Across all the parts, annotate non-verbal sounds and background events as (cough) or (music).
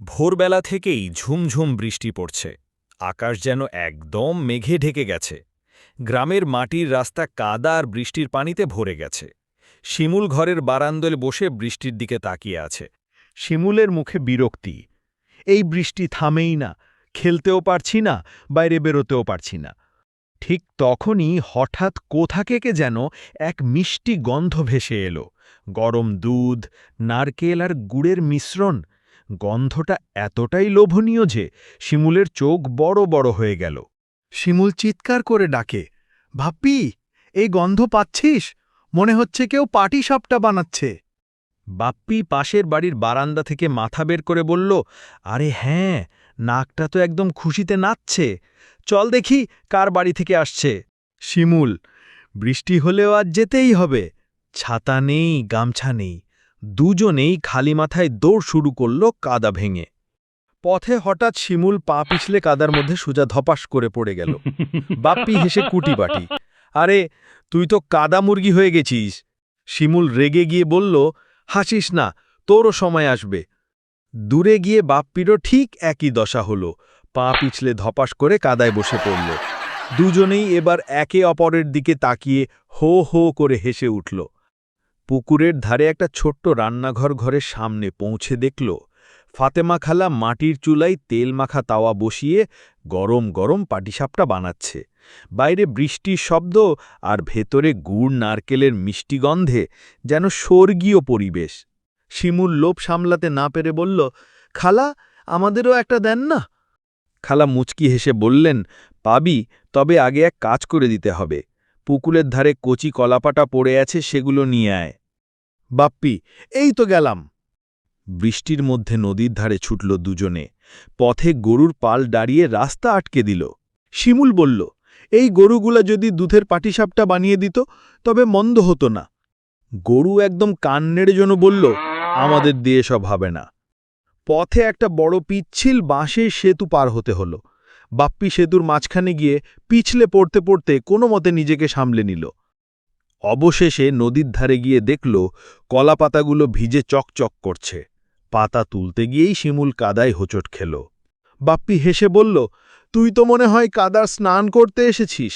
ভোরবেলা থেকেই ঝুমঝুম বৃষ্টি পড়ছে। আকাশ যেন একদম মেঘে ঢেকে গেছে। গ্রামের মাটির রাস্তা কাদা আর বৃষ্টির পানিতে ভরে গেছে। শিমুল ঘরের বারান্দলে বসে বৃষ্টির দিকে তাকিয়ে আছে। শিমুলের মুখে বিরক্তি। এই বৃষ্টি থামেই না, খেলতেও পারছি না, বাইরে বেরোতেও পারছি না। ঠিক তখনই হঠাৎ কোথা থেকে যেন এক মিষ্টি গন্ধ ভেসে এলো। গরম দুধ, নারকেল আর গুড়ের মিশ্রণ। গন্ধটা এতটাই লোভনীয় যে শিমুলের চোখ বড় বড় হয়ে গেল। শিমুল চিৎকার করে ডাকে ভাপ্পি এই গন্ধ পাচ্ছিস? মনে হচ্ছে কেউ পাটি সাপটা বানাচ্ছে। বাপ্পি পাশের বাড়ির বারান্দা থেকে মাথা বের করে বলল আরে হ্যাঁ নাকটা তো একদম খুশিতে নাচছে। চল দেখি কার বাড়ি থেকে আসছে। শিমুল বৃষ্টি হলেও আজ যেতেই হবে। ছাতা নেই গামছা নেই। দুজনেই খালি মাথায় দৌড় শুরু করল কাদা ভেঙে। পথে হঠাৎ শিমুল পা পিছলে কাদার মধ্যে সোজা ধপাস করে পড়ে গেল। (laughs) বাপ্পি হেসে কুটি বাটি আরে তুই তো কাদা মুরগি হয়ে গেছিস। শিমুল রেগে গিয়ে বলল হাসিস না তোরও সময় আসবে। দূরে গিয়ে বাপ্পিরও ঠিক একই দশা হল পা পিছলে ধপাস করে কাদায় বসে পড়ল। দুজনেই এবার একে অপরের দিকে তাকিয়ে হো হো করে হেসে উঠল। পুকুরের ধারে একটা ছোট্ট রান্নাঘর ঘরের সামনে পৌঁছে দেখল, ফাতেমা খালা মাটির চুলায় তেল মাখা তাওয়া বসিয়ে গরম গরম পাটিসাপটা বানাচ্ছে। বাইরে বৃষ্টির শব্দ আর ভেতরে গুড় নারকেলের মিষ্টি গন্ধে যেন স্বর্গীয় পরিবেশ। শিমুল লোভ সামলাতে না পেরে বলল, খালা, আমাদেরও একটা দেন না? খালা মুচকি হেসে বললেন, পাবি, তবে আগে এক কাজ করে দিতে হবে। পুকুরের ধারে কচি কলাপাটা পড়ে আছে, সেগুলো নিয়ে আয়। বাপ্পি, এই তো গেলাম। বৃষ্টির মধ্যে নদীর ধারে ছুটল দুজনে। পথে গরুর পাল দাঁড়িয়ে রাস্তা আটকে দিল। শিমুল বলল, এই গরুগুলা যদি দুধের পাটিসাপটা বানিয়ে দিত, তবে মন্দ হতো না। গরু একদম কান নেড়ে যেন বলল, আমাদের দিয়ে সব হবে না। পথে একটা বড় পিচ্ছিল বাঁশের সেতু পার হতে হলো। বাপ্পি সেতুর মাঝখানে গিয়ে পিছলে পড়তে পড়তে কোনো মতে নিজেকে সামলে নিল। অবশেষে নদীর ধারে গিয়ে দেখল, কলাপাতাগুলো ভিজে চকচক করছে। পাতা তুলতে গিয়েই শিমুল কাদায় হোঁচট খেল। বাপ্পি হেসে বলল, তুই তো মনে হয় কাদার স্নান করতে এসেছিস?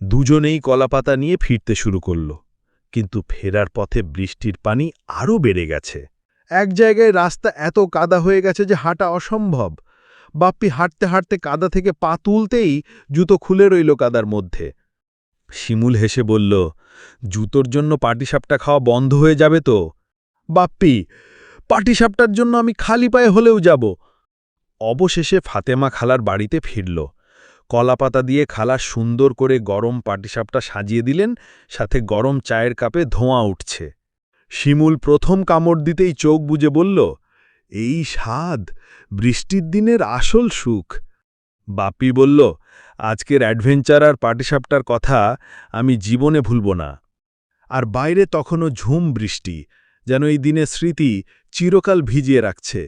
দুজনেই কলাপাতা নিয়ে ফিরতে শুরু করল। কিন্তু ফেরার পথে বৃষ্টির পানি আরও বেড়ে গেছে। এক জায়গায় রাস্তা এত কাদা হয়ে গেছে যে হাঁটা অসম্ভব। বাপ্পি হাঁটতে হাঁটতে কাদা থেকে পা তুলতেই জুতো খুলে রইল কাদার মধ্যে। শিমুল হেসে বলল, জুতোর জন্য পাটিসাপটা খাওয়া বন্ধ হয়ে যাবে তো? বাপ্পি, পাটিসাপটার জন্য আমি খালি পায়ে হলেও যাব। অবশেষে ফাতেমা খালার বাড়িতে ফিরল। কলাপাতা দিয়ে খালা সুন্দর করে গরম পাটিসাপটা সাজিয়ে দিলেন, সাথে গরম চায়ের কাপে ধোঁয়া উঠছে। শিমুল প্রথম কামড় দিতেই চোখ বুজে বলল, এই স্বাদ, বৃষ্টির দিনের আসল সুখ। বাপি বলল আজকের অ্যাডভেঞ্চার আর পাটিসাপটার কথা আমি জীবনে ভুলব না। আর বাইরে তখনও ঝুম বৃষ্টি, যেন এই দিনের স্মৃতি চিরকাল ভিজিয়ে রাখছে।